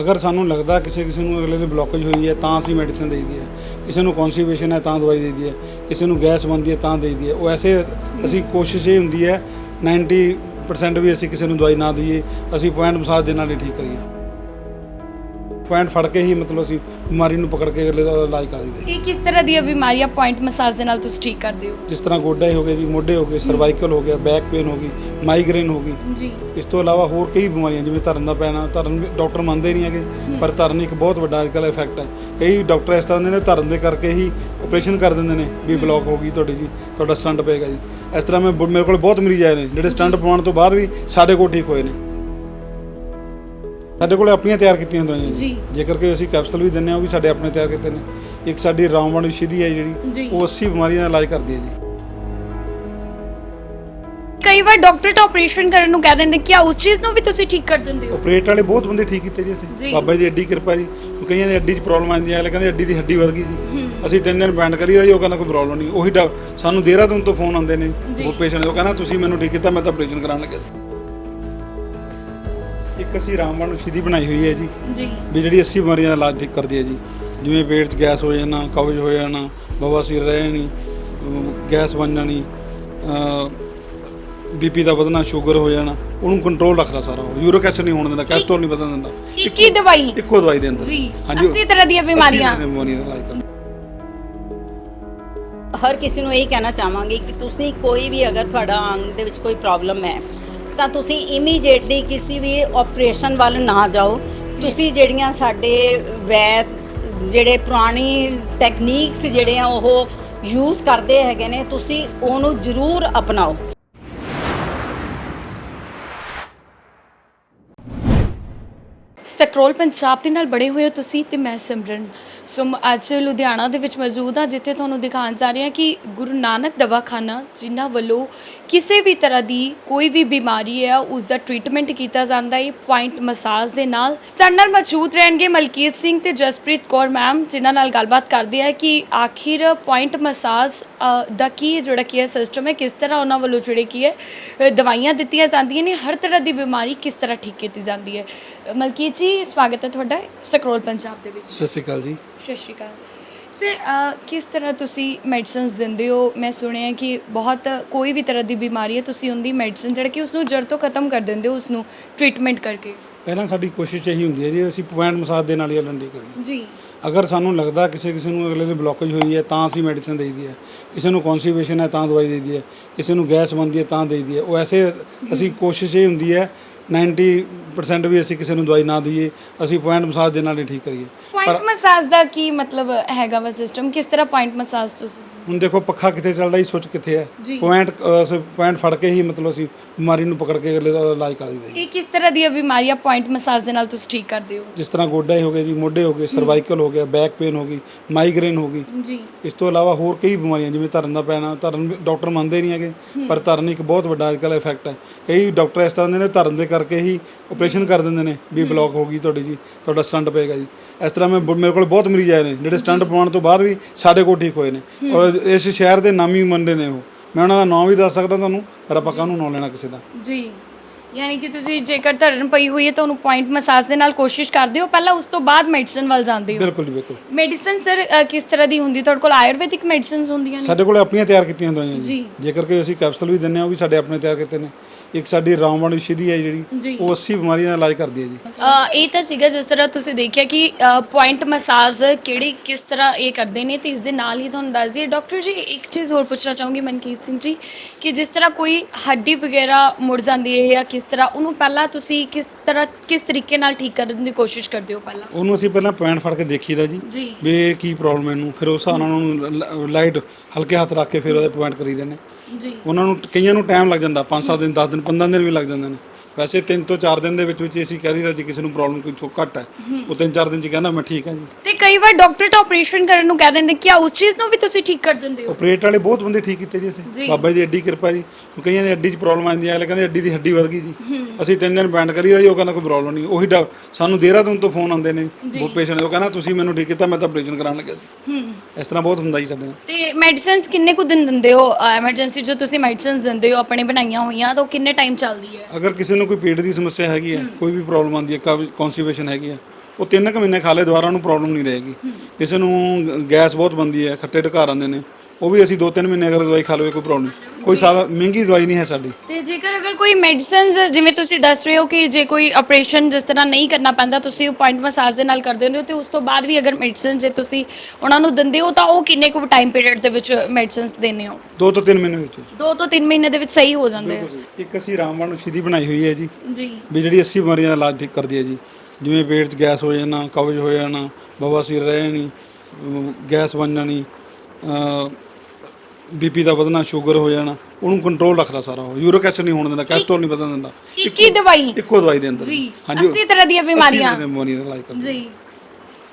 ਅਗਰ ਸਾਨੂੰ ਲੱਗਦਾ ਕਿਸੇ ਕਿਸੇ ਨੂੰ ਅਗਲੇ ਦੇ ਬਲੋਕੇਜ ਹੋਈ ਹੈ, ਤਾਂ ਅਸੀਂ ਮੈਡੀਸਿਨ ਦੇਈਦੀ ਹੈ। ਕਿਸੇ ਨੂੰ ਕਨਸਟੀਪੇਸ਼ਨ ਹੈ, ਤਾਂ ਦਵਾਈ ਦੇਈਦੀ ਹੈ। ਕਿਸੇ ਨੂੰ ਗੈਸ ਬਣਦੀ ਹੈ, ਤਾਂ ਦੇਈਦੀ ਹੈ। ਉਹ ਐਸੇ ਅਸੀਂ ਕੋਸ਼ਿਸ਼ ਇਹ ਹੁੰਦੀ ਹੈ 90% ਵੀ ਅਸੀਂ ਕਿਸੇ ਨੂੰ ਦਵਾਈ ਨਾ ਦਈਏ, ਅਸੀਂ ਪੁਆਇੰਟ ਮਸਾਜ ਦੇ ਨਾਲ ਹੀ ਠੀਕ ਕਰੀਏ। ਪੁਆਇੰਟ ਫੜ ਕੇ ਹੀ ਮਤਲਬ ਅਸੀਂ ਬਿਮਾਰੀ ਨੂੰ ਪਕੜ ਕੇ ਅਗਲੇ ਦਾ ਇਲਾਜ ਕਰ ਦਈਦਾ ਇਹ ਕਿਸ ਤਰ੍ਹਾਂ ਦੀਆਂ ਬਿਮਾਰੀਆਂ ਪੁਆਇੰਟ ਮਸਾਜ ਦੇ ਨਾਲ ਤੁਸੀਂ ਠੀਕ ਕਰਦੇ ਹੋ? ਜਿਸ ਤਰ੍ਹਾਂ ਗੋਡੇ ਹੋ ਗਏ ਜੀ ਮੋਢੇ ਹੋ ਗਏ ਸਰਵਾਈਕਲ ਹੋ ਗਿਆ ਬੈਕ ਪੇਨ ਹੋ ਗਈ ਮਾਈਗ੍ਰੇਨ ਹੋ ਗਈ। ਜੀ। ਇਸ ਤੋਂ ਇਲਾਵਾ ਹੋਰ ਕਈ ਬਿਮਾਰੀਆਂ ਜਿਵੇਂ ਧਰਨ ਦਾ ਪੈਣਾ ਧਰਨ ਡਾਕਟਰ ਮੰਨਦੇ ਨਹੀਂ ਹੈਗੇ ਪਰ ਧਰਨ ਇੱਕ ਬਹੁਤ ਵੱਡਾ ਅੱਜਕੱਲ੍ਹ ਇਫੈਕਟ ਹੈ। ਕਈ ਡਾਕਟਰ ਇਸ ਤਰ੍ਹਾਂ ਦੇ ਨੇ ਧਰਨ ਦੇ ਕਰਕੇ ਹੀ ਆਪਰੇਸ਼ਨ ਕਰ ਦਿੰਦੇ ਨੇ ਵੀ ਬਲੌਕ ਹੋ ਗਈ ਤੁਹਾਡੀ ਜੀ ਤੁਹਾਡਾ ਸਟੰਟ ਪਏਗਾ ਜੀ। ਇਸ ਤਰ੍ਹਾਂ ਮੈਂ ਮੇਰੇ ਕੋਲ ਬਹੁਤ ਮਰੀਜ਼ ਆਏ ਨੇ ਜਿਹੜੇ ਸਟੰਟ ਪਵਾਉਣ ਤੋਂ ਬਾਅਦ ਵੀ ਸਾਡੇ ਕੋਲ ਠੀਕ ਹੋਏ ਨੇ। ਸਾਡੇ ਕੋਲ ਆਪਣੀਆਂ ਤਿਆਰ ਕੀਤੀਆਂ ਦਵਾਈਆਂ ਜੀ। ਜੇਕਰ ਕਿ ਅਸੀਂ ਕੈਪਸੂਲ ਵੀ ਦਿੰਦੇ ਹਾਂ ਉਹ ਵੀ ਸਾਡੇ ਆਪਣੇ ਤਿਆਰ ਕੀਤੇ ਨੇ। ਇੱਕ ਸਾਡੀ ਰਾਮਵਣ ਵਿਸ਼ਧੀ ਹੈ। ਜਿਹੜੀ ਉਹ 80 ਬਿਮਾਰੀਆਂ ਦਾ ਇਲਾਜ ਕਰਦੀ ਹੈ ਜੀ। ਕਈ ਵਾਰ ਡਾਕਟਰ ਤਾਂ ਆਪਰੇਸ਼ਨ ਕਰਨ ਨੂੰ ਕਹਿ ਦਿੰਦੇ ਕਿ ਆ ਉਸ ਚੀਜ਼ ਨੂੰ ਵੀ ਤੁਸੀਂ ਠੀਕ ਕਰ ਦਿੰਦੇ ਹੋ। ਆਪਰੇਟ ਵਾਲੇ ਬਹੁਤ ਬੰਦੇ ਠੀਕ ਕੀਤੇ ਜੀ। ਅਸੀਂ। ਬਾਬਾ ਜੀ ਦੀ ਐਡੀ ਕਿਰਪਾ ਜੀ। ਕਈਆਂ ਦੀ ਅੱਡੀ 'ਚ ਪ੍ਰੋਬਲਮ ਆਉਂਦੀ ਹੈ ਅਗਲੇ ਕਹਿੰਦੇ ਅੱਡੀ ਦੀ ਹੱਡੀ ਵਧ ਗਈ ਜੀ। ਅਸੀਂ ਤਿੰਨ ਦਿਨ ਬੈਂਡ ਕਰੀਦਾ ਜੀ ਉਹ ਕਹਿੰਦਾ ਕੋਈ ਪ੍ਰੋਬਲਮ ਨਹੀਂ। ਉਹੀ ਸਾਨੂੰ ਦੇਹਰਾਦੂਨ ਤੋਂ ਫੋਨ ਆਉਂਦੇ ਨੇ। ਉਹ ਪੇਸ਼ੈਂਟ ਉਹ ਕਹਿੰਦਾ ਤੁਸੀਂ ਮੈਨੂੰ ਠੀਕ ਕੀਤਾ ਮੈਂ ਤਾਂ ਆਪਰੇਸ਼ਨ ਕਰਾਉਣ ਲੱਗਿਆ ਸੀ। ਇੱਕ ਅਸੀਂ ਰਾਮਬਾਣ ਵਿਸ਼ਧੀ ਬਣਾਈ ਹੋਈ ਹੈ ਜੀ। ਜੀ। ਵੀ ਜਿਹੜੀ 80 ਬਿਮਾਰੀਆਂ ਦਾ ਇਲਾਜ ਠੀਕ ਕਰਦੀ ਹੈ ਜੀ। ਜਿਵੇਂ ਪੇਟ 'ਚ ਗੈਸ ਹੋ ਜਾਣਾ ਕਬਜ਼ ਹੋ ਜਾਣਾ ਬਵਾਸੀਰ ਰਹਿ ਜਾਣੀ ਅਮ ਗੈਸ ਬਣ ਜਾਣੀ ਬੀਪੀ ਦਾ ਵਧਣਾ ਸ਼ੂਗਰ ਹੋ ਜਾਣਾ ਉਹਨੂੰ ਕੰਟਰੋਲ ਰੱਖਦਾ ਸਾਰਾ ਉਹ। ਯੂਰਿਕ ਐਸਿਡ ਨਹੀਂ ਹੋਣ ਦਿੰਦਾ ਕੈਸਟਰੋਲ ਨਹੀਂ ਵਧਣ ਦਿੰਦਾ। ਇੱਕ ਹੀ ਦਵਾਈ। ਇੱਕੋ ਦਵਾਈ ਦੇ ਅੰਦਰ ਜੀ। ਹਾਂਜੀ 80 ਤਰ੍ਹਾਂ ਦੀਆਂ ਬਿਮਾਰੀਆਂ। 80 ਬਿਮਾਰੀਆਂ ਦਾ ਇਲਾਜ ਕਰਦਾ। ਹਰ ਕਿਸੇ ਨੂੰ ਇਹ ਕਹਿਣਾ ਚਾਹਾਂਗੇ ਕਿ ਤੁਸੀਂ ਕੋਈ ਵੀ ਅਗਰ ਤੁਹਾਡਾ ਅੰਗ ਦੇ ਵਿੱਚ ਕੋਈ ਪ੍ਰੋਬਲਮ ਹੈ ਤਾਂ ਤੁਸੀਂ ਇਮੀਡੀਏਟਲੀ ਕਿਸੇ ਵੀ ਆਪਰੇਸ਼ਨ ਵੱਲ ਨਾ ਜਾਓ। ਤੁਸੀਂ ਜਿਹੜੀਆਂ ਸਾਡੇ ਵੈਦ, ਜਿਹੜੇ ਪੁਰਾਣੀ ਟੈਕਨੀਕਸ ਜਿਹੜੇ ਆ ਉਹ ਯੂਜ਼ ਕਰਦੇ ਹੈਗੇ ਨੇ, ਤੁਸੀਂ ਉਹਨੂੰ ਜ਼ਰੂਰ ਅਪਣਾਓ। ਸਕਰੋਲ ਪੰਜਾਬ ਦੇ ਨਾਲ ਬੜੇ ਹੋਏ ਹੋ ਤੁਸੀਂ ਤੇ ਮੈਂ ਸਿਮਰਨ। ਸੋ ਮ- ਅੱਜ ਲੁਧਿਆਣਾ ਦੇ ਵਿੱਚ ਮੌਜੂਦ ਹਾਂ, ਜਿੱਥੇ ਤੁਹਾਨੂੰ ਦਿਖਾਉਣ ਜਾ ਰਹੇ ਹਾਂ ਕਿ ਗੁਰੂ ਨਾਨਕ ਦਵਾਖਾਨਾ, ਜਿਨ੍ਹਾਂ ਵੱਲੋਂ ਕਿਸੇ ਵੀ ਤਰ੍ਹਾਂ ਦੀ ਕੋਈ ਵੀ ਬਿਮਾਰੀ ਹੈ, ਉਸ ਦਾ ਟ੍ਰੀਟਮੈਂਟ ਕੀਤਾ ਜਾਂਦਾ ਹੈ ਪੁਆਇੰਟ ਮਸਾਜ ਦੇ ਨਾਲ। ਸਾਡੇ ਨਾਲ ਮੌਜੂਦ ਰਹਿਣਗੇ ਮਲਕੀਤ ਸਿੰਘ ਤੇ ਜਸਪ੍ਰੀਤ ਕੌਰ ਮੈਮ ਜਿਨ੍ਹਾਂ ਨਾਲ ਗੱਲਬਾਤ ਕਰਦੇ ਆ ਕਿ ਆਖਿਰ ਪੁਆਇੰਟ ਮਸਾਜ ਦਾ ਕੀ ਜਿਹੜਾ ਕੀ ਹੈ ਸਿਸਟਮ ਹੈ, ਕਿਸ ਤਰ੍ਹਾਂ ਉਹਨਾਂ ਵੱਲੋਂ ਜਿਹੜੇ ਕੀ ਹੈ ਦਵਾਈਆਂ ਦਿੱਤੀਆਂ ਜਾਂਦੀਆਂ ਨੇ, ਹਰ ਤਰ੍ਹਾਂ ਦੀ ਬਿਮਾਰੀ ਕਿਸ ਤਰ੍ਹਾਂ ਠੀਕ ਕੀਤੀ ਜਾਂਦੀ ਹੈ। ਮਲਕੀਤ ਜੀ, ਸਵਾਗਤ ਹੈ ਤੁਹਾਡਾ ਸਕਰੋਲ ਪੰਜਾਬ ਦੇ ਵਿੱਚ। ਸਤਿ ਸ਼੍ਰੀ ਅਕਾਲ ਜੀ। ਸਤਿ ਸ਼੍ਰੀ ਅਕਾਲ। ਸਰ ਕਿਸ ਤਰ੍ਹਾਂ ਤੁਸੀਂ ਮੈਡੀਸਿਨਸ ਦਿੰਦੇ ਹੋ? ਮੈਂ ਸੁਣਿਆ ਕਿ ਬਹੁਤ ਕੋਈ ਵੀ ਤਰ੍ਹਾਂ ਦੀ ਬਿਮਾਰੀ ਹੈ ਤੁਸੀਂ ਉਹਦੀ ਮੈਡੀਸਿਨ ਜਿਹੜਾ ਕਿ ਉਸ ਨੂੰ ਜੜ ਤੋਂ ਖਤਮ ਕਰ ਦਿੰਦੇ ਹੋ ਉਸ ਨੂੰ ਟ੍ਰੀਟਮੈਂਟ ਕਰਕੇ। ਪਹਿਲਾਂ ਸਾਡੀ ਕੋਸ਼ਿਸ਼ ਇਹੀ ਹੁੰਦੀ ਹੈ ਜੀ ਅਸੀਂ ਪੁਆਇੰਟ ਮਸਾਜ ਦੇ ਨਾਲ ਹੀ ਲੰਡੀ ਕਰੀਏ। ਜੀ। ਅਗਰ ਸਾਨੂੰ ਲੱਗਦਾ ਕਿਸੇ ਕਿਸੇ ਨੂੰ ਅਗਲੇ ਦੀ ਬਲੋਕੇਜ ਹੋਈ ਹੈ ਤਾਂ ਅਸੀਂ ਮੈਡੀਸਿਨ ਦੇਈਦੀ ਹੈ। ਕਿਸੇ ਨੂੰ ਕਨਸਟੀਪੇਸ਼ਨ ਹੈ ਤਾਂ ਦਵਾਈ ਦੇਈਦੀ ਹੈ। ਕਿਸੇ ਨੂੰ ਗੈਸ ਬਣਦੀ ਹੈ ਤਾਂ ਦੇਈਦੀ ਹੈ। ਉਹ ਐਸੇ ਅਸੀਂ ਕੋਸ਼ਿਸ਼ ਇਹ ਹੁੰਦੀ ਹੈ 90% ਵੀ ਅਸੀਂ ਕਿਸੇ ਨੂੰ ਦਵਾਈ ਨਾ ਦਈਏ ਅਸੀਂ ਪੁਆਇੰਟ ਮਸਾਜ ਦੇ ਨਾਲ ਹੀ ਠੀਕ ਕਰੀਏ। ਪੁਆਇੰਟ ਮਸਾਜ ਦਾ ਕੀ ਮਤਲਬ ਹੈਗਾ ਵਾ ਸਿਸਟਮ ਕਿਸ ਤਰ੍ਹਾਂ ਪੁਆਇੰਟ ਮਸਾਜ ਤੁਸੀਂ? ਹੁਣ ਦੇਖੋ ਪੱਖਾ ਕਿੱਥੇ ਚੱਲਦਾ ਜੀ ਸੁੱਚ ਕਿੱਥੇ ਹੈ? ਜੀ। ਪੁਆਇੰਟ ਪੁਆਇੰਟ ਫੜ ਕੇ ਹੀ ਮਤਲਬ ਅਸੀਂ ਬਿਮਾਰੀ ਨੂੰ ਪਕੜ ਕੇ ਅਗਲੇ ਦਾ ਇਲਾਜ ਕਰ ਦਈਦਾ ਜੀ। ਇਹ ਕਿਸ ਤਰ੍ਹਾਂ ਦੀਆਂ ਬਿਮਾਰੀਆਂ ਪੁਆਇੰਟ ਮਸਾਜ ਦੇ ਨਾਲ ਤੁਸੀਂ ਠੀਕ ਕਰਦੇ ਹੋ? ਜਿਸ ਤਰ੍ਹਾਂ ਗੋਡੇ ਹੋ ਗਏ ਜੀ ਮੋਢੇ ਹੋ ਗਏ ਸਰਵਾਈਕਲ ਹੋ ਗਿਆ ਬੈਕ ਪੇਨ ਹੋ ਗਈ ਮਾਈਗ੍ਰੇਨ ਹੋ ਗਈ। ਜੀ। ਇਸ ਤੋਂ ਇਲਾਵਾ ਹੋਰ ਕਈ ਬਿਮਾਰੀਆਂ ਜਿਵੇਂ ਧਰਨ ਦਾ ਪੈਣਾ ਧਰਨ ਡਾਕਟਰ ਮੰਨਦੇ ਨਹੀਂ ਹੈਗੇ ਪਰ ਧਰਨ ਇੱਕ ਬਹੁਤ ਵੱਡਾ ਅੱਜਕੱਲ੍ਹ ਇਫੈਕਟ ਹੈ। ਕਈ ਡਾਕਟਰ ਇਸ ਤਰ੍ਹਾਂ ਦੇ ਨੇ ਧਰਨ ਦੇ ਕਰਕੇ ਹੀ ਆਪਰੇਸ਼ਨ ਕਰ ਦਿੰਦੇ ਨੇ ਵੀ ਬਲੌਕ ਹੋ ਗਈ ਤੁਹਾਡੀ ਜੀ ਤੁਹਾਡਾ ਸਟੰਟ ਪਏਗਾ ਜੀ। ਇਸ ਤਰ੍ਹਾਂ ਮੈਂ ਬ- ਮੇਰੇ ਕੋਲ ਬਹੁਤ ਮਰੀਜ਼ ਆਏ ਨੇ ਜਿਹੜੇ ਸਟੰਟ ਪਵਾਉਣ ਤੋਂ ਬਾਅਦ ਵੀ ਸਾਡੇ ਕੋਲ ਠੀਕ ਹੋਏ ਨੇ। ਔਰ ਇਸ ਸ਼ਹਿਰ ਦੇ ਨਾਮੀ ਮੰਡੇ ਨੇ ਉਹ। ਮੈਂ ਉਹਨਾਂ ਦਾ ਨਾਮ ਵੀ ਦੱਸ ਸਕਦਾ ਤੁਹਾਨੂੰ ਪਰ ਆਪਾਂ ਕਾਹਨੂੰ ਨਾਂ ਲੈਣਾ ਕਿਸੇ ਦਾ? ਜੀ। ਯਾਨੀ ਕਿ ਤੁਸੀਂ ਜੇਕਰ ਧਰਨ ਪਈ ਹੋਈ ਹੈ ਤਾਂ ਉਹਨੂੰ ਪੁਆਇੰਟ ਮਸਾਜ ਦੇ ਨਾਲ ਕੋਸ਼ਿਸ਼ ਕਰਦੇ ਹੋ ਪਹਿਲਾਂ ਉਸ ਤੋਂ ਬਾਅਦ ਮੈਡੀਸਨ ਵੱਲ ਜਾਂਦੇ ਹੋ। ਬਿਲਕੁਲ ਜੀ ਬਿਲਕੁਲ। ਮੈਡੀਸਨ ਸਰ ਕਿਸ ਤਰ੍ਹਾਂ ਦੀ ਹੁੰਦੀ? ਤੁਹਾਡੇ ਕੋਲ ਆਯੁਰਵੈਦਿਕ ਮੈਡੀਸਿਨਸ ਹੁੰਦੀਆਂ ਨੇ? ਸਾਡੇ ਕੋਲ ਆਪਣੀਆਂ ਤਿਆਰ ਕੀਤੀਆਂ ਦਵਾਈਆਂ ਜੀ। ਜੀ। ਜੇਕਰ ਕਿ ਅਸੀਂ ਕੈਪਸੂਲ ਵੀ ਦਿੰਦੇ ਹਾਂ ਉਹ ਵੀ ਸਾਡੇ ਆਪਣੇ ਤਿਆਰ ਕੀਤੇ ਨੇ। ਇੱਕ ਸਾਡੀ ਰਾਮਵਣ ਵਿਸ਼ਧੀ ਹੈ। ਜਿਹੜੀ ਉਹ 80 ਬਿਮਾਰੀਆਂ ਦਾ ਇਲਾਜ ਕਰਦੀ ਹੈ ਜੀ। ਅ, ਇਹ ਤਾਂ ਸੀਗਾ ਜਿਸ ਤਰ੍ਹਾਂ ਤੁਸੀਂ ਦੇਖਿਆ ਕਿ ਪੁਆਇੰਟ ਮਸਾਜ ਕਿਹੜੀ ਕਿਸ ਤਰ੍ਹਾਂ ਇਹ ਕਰਦੇ ਨੇ ਤੇ ਇਸ ਦੇ ਨਾਲ ਹੀ ਤੁਹਾਨੂੰ ਦੱਸ ਦਈਏ। ਡਾਕਟਰ ਜੀ ਇੱਕ ਚੀਜ਼ ਹੋਰ ਪੁੱਛਣਾ ਚਾਹੂੰਗੀ ਮਨਕੀਤ ਸਿੰਘ ਜੀ ਕਿ ਜਿਸ ਤਰ੍ਹਾਂ ਕੋਈ ਹੱਡੀ ਵਗੈਰਾ ਮੁੜ ਜਾਂਦੀ ਹੈ ਜਾਂ ਕਿਸ ਤਰ੍ਹਾਂ ਉਹਨੂੰ ਪਹਿਲਾਂ ਤੁਸੀਂ ਕਿਸ ਤਰ੍ਹਾਂ ਕਿਸ ਤਰੀਕੇ ਨਾਲ ਠੀਕ ਕਰਨ ਦੀ ਕੋਸ਼ਿਸ਼ ਕਰਦੇ ਹੋ ਪਹਿਲਾਂ? ਉਹਨੂੰ ਅਸੀਂ ਪਹਿਲਾਂ ਪੁਆਇੰਟ ਫੜ ਕੇ ਦੇਖੀਦਾ ਜੀ ਜੀ। ਵੀ ਇਹ ਕੀ ਪ੍ਰੋਬਲਮ ਹੈ ਇਹਨੂੰ। ਫਿਰ ਉਸ ਹਿਸਾਬ ਨਾਲ ਉਹਨੂੰ ਲਾਈਟ ਹਲਕੇ ਹੱਥ ਰੱਖ ਕੇ ਫਿਰ ਉਹਦੇ ਪੁਆਇੰਟ ਕਰੀਦੇ ਨੇ ਜੀ। ਉਹਨਾਂ ਨੂੰ ਕਈਆਂ ਨੂੰ ਟਾਈਮ ਲੱਗ ਜਾਂਦਾ 5-7 ਦਿਨ 10 ਦਿਨ 15 ਦਿਨ ਵੀ ਲੱਗ ਜਾਂਦੇ ਨੇ। ਵੈਸੇ 3 ਤੋਂ 4 ਦਿਨ ਦੇ ਵਿੱਚ ਵਿੱਚ ਅਸੀਂ ਕਹਿ ਦਈਦਾ ਜੀ ਕਿਸੇ ਨੂੰ ਪ੍ਰੋਬਲਮ ਕੋਈ ਛੋ ਘੱਟ ਹੈ। ਉਹ 3-4 ਦਿਨ ਚ ਕਹਿੰਦਾ ਮੈਂ ਠੀਕ ਹਾਂ ਜੀ। ਤੇ ਕਈ ਵਾਰ ਡਾਕਟਰ ਤਾਂ ਆਪਰੇਸ਼ਨ ਕਰਨ ਨੂੰ ਕਹਿ ਦਿੰਦੇ ਕਿ ਆ ਉਸ ਚੀਜ਼ ਨੂੰ ਵੀ ਤੁਸੀਂ ਠੀਕ ਕਰ ਦਿੰਦੇ ਹੋ। ਆਪਰੇਟ ਵਾਲੇ ਬਹੁਤ ਬੰਦੇ ਠੀਕ ਕੀਤੇ ਜੀ। ਅਸੀਂ। ਬਾਬਾ ਜੀ ਐਡੀ ਕਿਰਪਾ ਜੀ। ਕਈਆਂ ਦੀ ਅੱਡੀ 'ਚ ਪ੍ਰੋਬਲਮ ਆਉਂਦੀ ਹੈ ਅਗਲੇ ਕਹਿੰਦੇ ਅੱਡੀ ਦੀ ਹੱਡੀ ਵਧ ਗਈ ਜੀ। ਅਸੀਂ ਤਿੰਨ ਦਿਨ ਬੈਂਡ ਕਰੀਦਾ ਜੀ ਉਹ ਕਹਿੰਦਾ ਕੋਈ ਪ੍ਰੋਬਲਮ ਨਹੀਂ। ਉਹੀ ਸਾਨੂੰ ਦੇਹਰਾਦੂਨ ਤੋਂ ਫੋਨ ਆਉਂਦੇ ਨੇ ਉਹ ਪੇਸ਼ੈਂਟ ਉਹ ਕਹਿੰਦਾ ਤੁਸੀਂ ਮੈਨੂੰ ਠੀਕ ਕੀਤਾ ਮੈਂ ਤਾਂ ਆਪਰੇਸ਼ਨ ਕਰਾਉਣ ਲੱਗਿਆ ਸੀ। ਇਸ ਤਰ੍ਹਾਂ ਬਹੁਤ ਹੁੰਦਾ ਜੀ ਸਾਡੇ ਨਾਲ। ਤੇ ਮੈਡੀਸਿਨਸ ਕਿੰਨੇ ਕੁ ਦਿਨ ਦਿੰਦੇ ਹੋ? ਐਮਰਜੈਂਸੀ ਜੋ ਤੁਸੀਂ ਮੈਡੀਸਿਨਸ ਦਿੰਦੇ ਹੋ ਆਪਣੇ ਬਣਾਈਆਂ ਹੋਈਆਂ ਤਾਂ ਉਹ ਕਿੰਨੇ ਟਾਈਮ ਚੱਲਦੀ ਹੈ? ਅਗਰ ਕਿਸੇ ਨੂੰ ਕੋਈ ਪੇਟ ਦੀ ਸਮੱਸਿਆ ਹੈਗੀ ਹੈ ਕੋਈ ਵੀ ਪ੍ਰੋਬਲਮ ਆਉਂਦੀ ਹੈ ਕਨਸਟੀਪੇਸ਼ਨ ਹੈਗੀ ਹੈ ਉਹ ਤਿੰਨ ਕੁ ਮਹੀਨੇ ਖਾ ਲੇ ਦੁਬਾਰਾ ਉਹਨੂੰ ਪ੍ਰੋਬਲਮ ਨਹੀਂ ਰਹੇਗੀ। ਕਿਸੇ ਨੂੰ ਗੈਸ ਬਹੁਤ ਬੰਦੀ ਹੈ ਖੱਟੇ ਢਕਾਰ ਆਉਂਦੇ ਨੇ। ਉਹ ਵੀ ਅਸੀਂ 2-3 ਮਹੀਨੇ ਅਗਰ ਦਵਾਈ ਖਾ ਲਵੇ ਕੋਈ ਪ੍ਰੋਬਲਮ ਨਹੀਂ। ਕੋਈ ਸਾਦਾ ਮਹਿੰਗੀ ਦਵਾਈ ਨਹੀਂ ਹੈ ਸਾਡੀ। ਤੇ ਜੇਕਰ ਅਗਰ ਕੋਈ ਮੈਡੀਸਿਨਸ ਜਿਵੇਂ ਤੁਸੀਂ ਦੱਸ ਰਹੇ ਹੋ ਕਿ ਜੇ ਕੋਈ ਆਪਰੇਸ਼ਨ ਜਿਸ ਤਰ੍ਹਾਂ ਨਹੀਂ ਕਰਨਾ ਪੈਂਦਾ ਤੁਸੀਂ ਉਹ ਪੁਆਇੰਟ ਮਸਾਜ ਦੇ ਨਾਲ ਕਰ ਦਿੰਦੇ ਹੋ ਤੇ ਉਸ ਤੋਂ ਬਾਅਦ ਵੀ ਅਗਰ ਮੈਡੀਸਿਨ ਜੇ ਤੁਸੀਂ ਉਹਨਾਂ ਨੂੰ ਦਿੰਦੇ ਹੋ ਤਾਂ ਉਹ ਕਿੰਨੇ ਕੁ ਟਾਈਮ ਪੀਰੀਅਡ ਦੇ ਵਿੱਚ ਮੈਡੀਸਿਨਸ ਦਿੰਦੇ ਹੋ? 2 ਤੋਂ 3 ਮਹੀਨੇ ਵਿੱਚ। 2 ਤੋਂ 3 ਮਹੀਨੇ ਦੇ ਵਿੱਚ ਸਹੀ ਹੋ ਜਾਂਦੇ ਆ। ਇੱਕ ਅਸੀਂ ਰਾਮਬਾਣ ਔਸ਼ਧੀ ਬਣਾਈ ਹੋਈ ਹੈ ਜੀ। ਜੀ। ਵੀ ਜਿਹੜੀ 80 ਬਿਮਾਰੀਆਂ ਦਾ ਇਲਾਜ ਠੀਕ ਕਰਦੀ ਹੈ ਜੀ। ਜਿਵੇਂ ਪੇਟ 'ਚ ਗੈਸ ਹੋ ਜਾਣਾ ਕਬਜ਼ ਹੋ ਜਾਣਾ ਬਵਾਸੀਰ ਰਹਿ ਜਾਣੀ ਅਮ ਗੈਸ ਬਣ ਜਾਣੀ ਬੀਪੀ ਦਾ ਵਧਣਾ ਸ਼ੂਗਰ ਹੋ ਜਾਣਾ ਉਹਨੂੰ ਕੰਟਰੋਲ ਰੱਖਦਾ ਸਾਰਾ ਉਹ। ਯੂਰਿਕ ਐਸਿਡ ਨਹੀਂ ਹੋਣ ਦਿੰਦਾ ਕੈਸਟਰੋਲ ਨਹੀਂ ਵਧਣ ਦਿੰਦਾ। ਇੱਕ ਹੀ ਦਵਾਈ। ਇੱਕੋ ਦਵਾਈ ਦੇ ਅੰਦਰ। ਜੀ ਹਾਂਜੀ 80 ਤਰ੍ਹਾਂ ਦੀਆਂ ਬਿਮਾਰੀਆਂ। ਅੱਸੀ ਬਿਮਾਰੀਆਂ ਦਾ ਇਲਾਜ ਕਰਦਾ ਜੀ।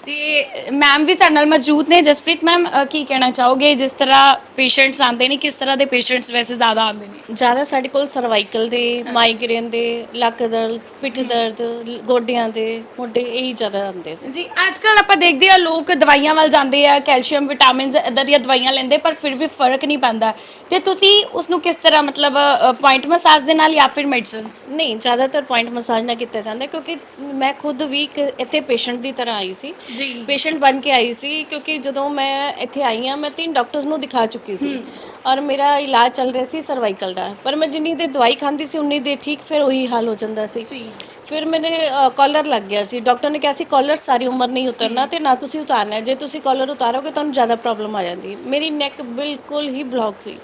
ਤੇ ਮੈਮ ਵੀ ਸਾਡੇ ਨਾਲ ਮੌਜੂਦ ਨੇ। ਜਸਪ੍ਰੀਤ ਮੈਮ ਕੀ ਕਹਿਣਾ ਚਾਹੋਗੇ? ਜਿਸ ਤਰ੍ਹਾਂ ਪੇਸ਼ੈਂਟਸ ਆਉਂਦੇ ਨੇ ਕਿਸ ਤਰ੍ਹਾਂ ਦੇ ਪੇਸ਼ੈਂਟਸ ਵੈਸੇ ਜ਼ਿਆਦਾ ਆਉਂਦੇ ਨੇ? ਜ਼ਿਆਦਾ ਸਾਡੇ ਕੋਲ ਸਰਵਾਈਕਲ ਦੇ ਮਾਈਗ੍ਰੇਨ ਦੇ ਲੱਕ ਦਰਦ ਪਿੱਠ ਦਰਦ ਗੋਡਿਆਂ ਦੇ ਮੋਢੇ ਇਹੀ ਜ਼ਿਆਦਾ ਆਉਂਦੇ ਸੀ। ਜੀ ਅੱਜ ਕੱਲ ਆਪਾਂ ਦੇਖਦੇ ਆ ਲੋਕ ਦਵਾਈਆਂ ਵੱਲ ਜਾਂਦੇ ਆ ਕੈਲਸ਼ੀਅਮ ਵਿਟਾਮਿਨਸ ਇਦਾਂ ਦੀਆਂ ਦਵਾਈਆਂ ਲੈਂਦੇ ਪਰ ਫਿਰ ਵੀ ਫ਼ਰਕ ਨਹੀਂ ਪੈਂਦਾ। ਤੇ ਤੁਸੀਂ ਉਸ ਨੂੰ ਕਿਸ ਤਰ੍ਹਾਂ ਮਤਲਬ ਪੁਆਇੰਟ ਮਸਾਜ ਦੇ ਨਾਲ ਜਾਂ ਫਿਰ ਮੈਡੀਸਿਨਸ ਨਹੀਂ ਜ਼ਿਆਦਾਤਰ ਪੁਆਇੰਟ ਮਸਾਜ ਨਾ ਕੀਤਾ ਜਾਂਦਾ ਕਿਉਂਕਿ ਮੈਂ ਖੁਦ ਵੀ ਇੱਕ ਇੱਥੇ ਪੇਸ਼ੈਂਟ ਦੀ ਤਰ੍ਹਾਂ ਆਈ ਸੀ। ਜੀ। ਪੇਸ਼ੈਂਟ ਬਣ ਕੇ ਆਈ ਸੀ ਕਿਉਂਕਿ ਜਦੋਂ ਮੈਂ ਇੱਥੇ ਆਈ ਹਾਂ ਮੈਂ ਤਿੰਨ ਡਾਕਟਰਸ ਨੂੰ ਦਿਖਾ ਚੁੱਕੀ ਸੀ। ਔਰ ਮੇਰਾ ਇਲਾਜ ਚੱਲ ਰਿਹਾ ਸੀ ਸਰਵਾਈਕਲ ਦਾ। ਪਰ ਮੈਂ ਜਿੰਨੀ ਦੇਰ ਦਵਾਈ ਖਾਂਦੀ ਸੀ ਉਨੀ ਦੇਰ ਠੀਕ ਫਿਰ ਉਹੀ ਹਾਲ ਹੋ ਜਾਂਦਾ ਸੀ। ਜੀ। ਫਿਰ ਮੈਨੇ ਕਾਲਰ ਲੱਗ ਗਿਆ ਸੀ। ਡਾਕਟਰ ਨੇ ਕਿਹਾ ਸੀ ਕਾਲਰ ਸਾਰੀ ਉਮਰ ਨਹੀਂ ਉਤਰਨਾ ਤੇ ਨਾ ਤੁਸੀਂ ਉਤਾਰਨਾ। ਜੇ ਤੁਸੀਂ ਕਾਲਰ ਉਤਾਰੋਗੇ ਤੁਹਾਨੂੰ ਜ਼ਿਆਦਾ ਪ੍ਰੋਬਲਮ ਆ ਜਾਂਦੀ। ਮੇਰੀ ਨੈਕ ਬਿਲਕੁਲ ਹੀ ਬਲੌਕ ਸੀ।